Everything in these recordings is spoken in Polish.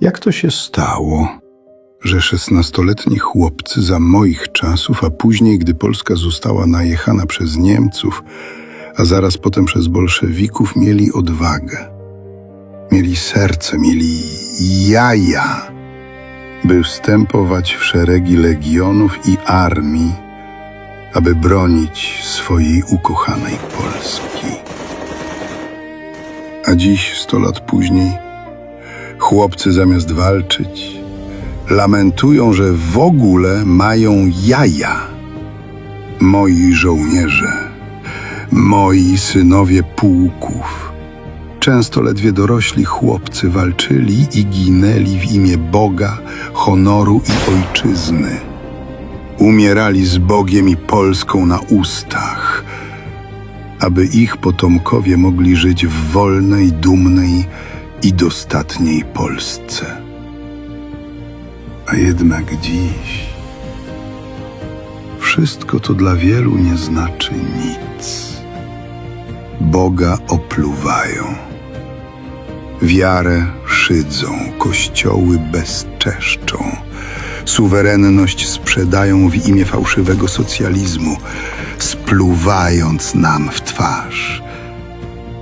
Jak to się stało, że szesnastoletni chłopcy za moich czasów, a później, gdy Polska została najechana przez Niemców, a zaraz potem przez bolszewików, mieli odwagę, mieli serce, mieli jaja, by wstępować w szeregi legionów i armii, aby bronić swojej ukochanej Polski. A dziś, sto lat później, chłopcy zamiast walczyć, lamentują, że w ogóle mają jaja. Moi żołnierze, moi synowie pułków, często ledwie dorośli chłopcy walczyli i ginęli w imię Boga, honoru i ojczyzny. Umierali z Bogiem i Polską na ustach, aby ich potomkowie mogli żyć w wolnej, dumnej i dostatniej Polsce. A jednak dziś wszystko to dla wielu nie znaczy nic. Boga opluwają, wiarę szydzą, kościoły bezczeszczą, suwerenność sprzedają w imię fałszywego socjalizmu, spluwając nam w twarz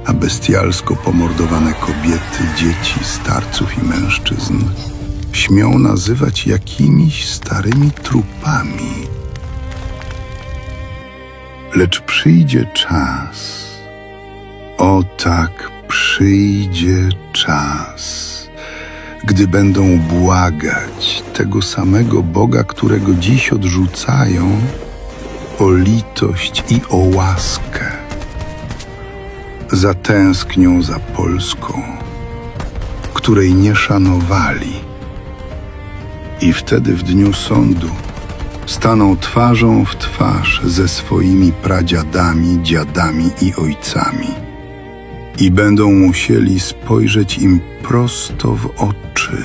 a bestialsko pomordowane kobiety, dzieci, starców i mężczyzn śmią nazywać jakimiś starymi trupami. Lecz przyjdzie czas, o tak przyjdzie czas, gdy będą błagać tego samego Boga, którego dziś odrzucają, o litość i o łaskę zatęsknią za Polską, której nie szanowali. I wtedy w dniu sądu staną twarzą w twarz ze swoimi pradziadami, dziadami i ojcami i będą musieli spojrzeć im prosto w oczy